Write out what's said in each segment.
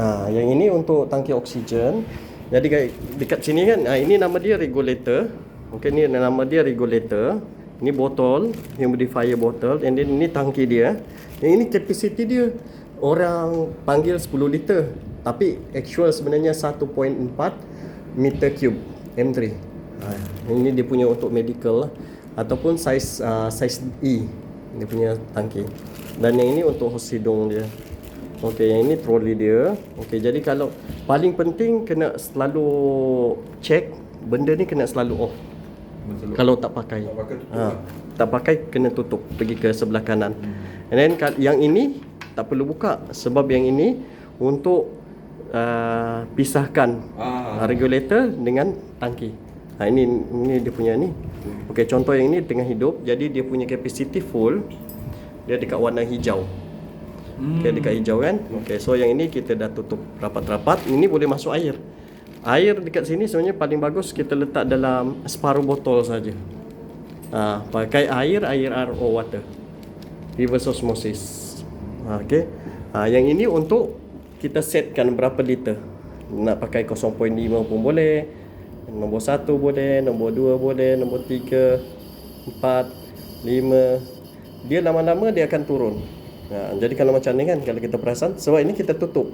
Ah, yang ini untuk tangki oksigen. Jadi kat- dekat sini kan, ah, ini nama dia regulator. Okey, ni nama dia regulator. Ini botol, humidifier botol and then ini tangki dia. Yang ini capacity dia orang panggil 10 liter. Tapi actual sebenarnya 1.4 meter cube M3. Ah, ini dia punya untuk medical lah ataupun size uh, size E dia punya tangki. Dan yang ini untuk hos hidung dia. Okey, yang ini troli dia. Okey, jadi kalau paling penting kena selalu check benda ni kena selalu off. Betul. Kalau tak pakai. Tak pakai tutup Ha, tak pakai kena tutup pergi ke sebelah kanan. And then yang ini tak perlu buka sebab yang ini untuk uh, pisahkan Ah. regulator dengan tangki. Ha, ini ini dia punya ni. Okey, contoh yang ini tengah hidup jadi dia punya capacity full dia dekat warna hijau. Hmm. Okay, dekat hijau kan. Okey, so yang ini kita dah tutup rapat-rapat. Ini boleh masuk air. Air dekat sini sebenarnya paling bagus kita letak dalam separuh botol saja. Ha, pakai air, air RO water. Reverse osmosis. Ha, okey. Ha, yang ini untuk kita setkan berapa liter. Nak pakai 0.5 pun boleh. Nombor 1 boleh, nombor 2 boleh, nombor 3, 4, 5. Dia lama-lama dia akan turun. Ha, jadi kalau macam ni kan kalau kita perasan sebab ini kita tutup.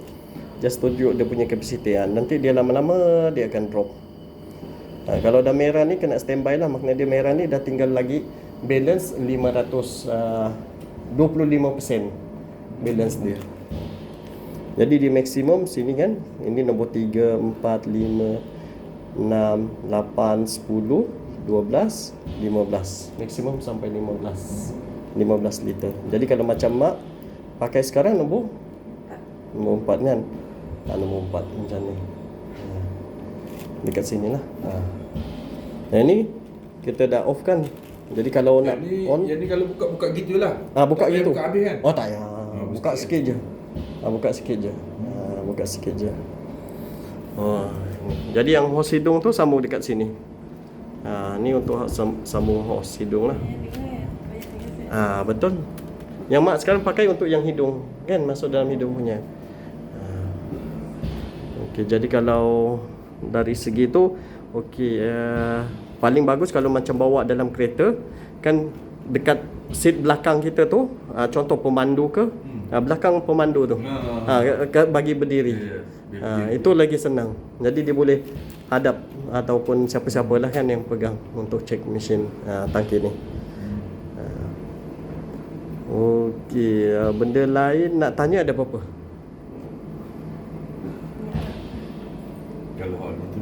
Just tunjuk dia punya kapasiti ha. Nanti dia lama-lama dia akan drop. Ha, kalau dah merah ni kena standby lah maknanya dia merah ni dah tinggal lagi balance 500 uh, 25% balance dia. Jadi di maksimum sini kan ini nombor 3, 4, 5, 6, 8, 10, 12, 15. Maksimum sampai 15. 15 liter. Jadi kalau macam mak pakai sekarang nombor nombor 4 kan. Tak nombor 4 macam ni. Ha. Dekat sini lah. Ha. Yang ni kita dah off kan. Jadi kalau nak Yang ni, on yang ni kalau buka-buka gitu lah. Ah buka Tak gitu. Buka habis kan? Oh tak payah. buka buka sikit je. Ah buka sikit je. Ah buka sikit je. Oh. Jadi yang hos hidung tu sambung dekat sini. Ah ni untuk sam- sambung hos hidung lah. Ah betul. Yang mak sekarang pakai untuk yang hidung kan masuk dalam hidung punya. Ah. Okey jadi kalau dari segi tu okey uh, paling bagus kalau macam bawa dalam kereta kan dekat seat belakang kita tu uh, contoh pemandu ke hmm. uh, belakang pemandu tu ha, bagi berdiri Yes, ha, itu lagi senang jadi dia boleh hadap ataupun siapa-siapa lah kan yang pegang untuk check mesin uh, tangki ni Okey, uh, benda lain nak tanya ada apa-apa? Kalau hal itu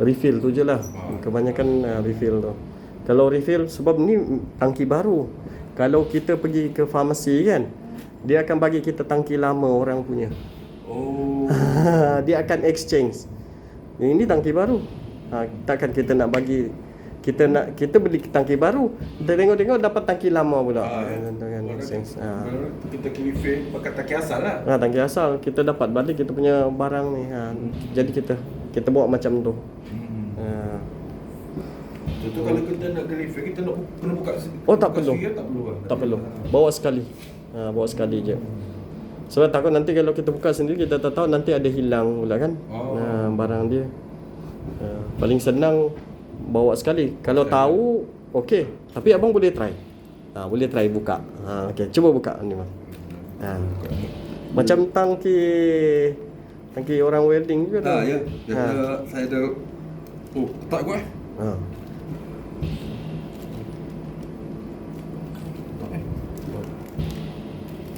Refill tu je lah. Kebanyakan uh, refill tu. Kalau refill sebab ni tangki baru. Kalau kita pergi ke farmasi kan, dia akan bagi kita tangki lama orang punya. Oh dia akan exchange. Yang ini tangki baru. Ha, takkan kita nak bagi kita nak kita beli tangki baru, tengok-tengok dapat tangki lama pula. Ha, kan, kan, exchange. Ha. Kita refill pakai taki asal lah Ha, tangki asal kita dapat balik kita punya barang ni. Ha, jadi kita kita buat macam tu. hmm. Ha. Contoh kalau kita nak refill kita nak kena buka se- Oh tak perlu. sendiri, Tak perlu Tak perlu. Bawa sekali. Ha, bawa sekali je. Sebab takut nanti kalau kita buka sendiri kita tak tahu nanti ada hilang pula kan. Oh. Ha, barang dia. Ha, paling senang bawa sekali. Kalau tahu okey, tapi abang boleh try. Ha, boleh try buka. Ha, okey, cuba buka ni bang. Ha. Macam tangki tangki orang welding juga tu. Ah ya Dia Ha. ha. Saya ada Oh tak kuat eh Ha. Tak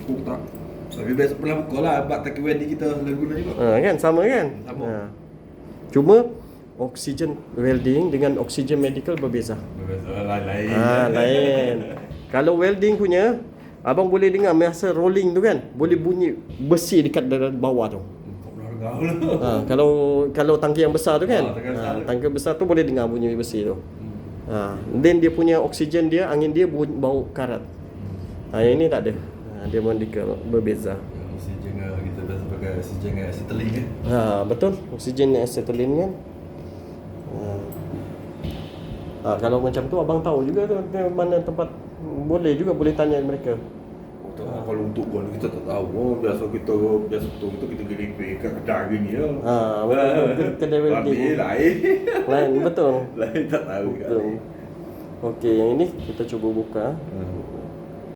Oh tak Tapi besok pernah buka lah Abad taki wedding kita Lagu-lagu juga Ha, kan sama kan? Sama. Ha. Cuma oksigen welding dengan oksigen medical berbeza. Lain-lain Ha, lain. Kalau welding punya abang boleh dengar masa rolling tu kan, boleh bunyi besi dekat dalam bawah tu. Ha, kalau kalau tangki yang besar tu kan. Ah, Ha, tangki besar tu boleh dengar bunyi besi tu. Ha, then dia punya oksigen dia, angin dia bunyi, bau karat. Ha, yang ini tak ada. Ha, dia medical berbeza. Oksigen kita biasa pakai oksigen acetylene kan Ha, betul. Oksigen acetylene kan. Ha. ha. kalau macam tu abang tahu juga tu mana tempat boleh juga boleh tanya mereka. kita ah. kalau untuk gol kita tak tahu. Oh, biasa kita biasa betul kita kita giling kat kedai gini ya. Ha, betul. Kedai welding. Lain lain. Lain betul. lain tak tahu kan. Betul. Okey, yang ini kita cuba buka. Hmm.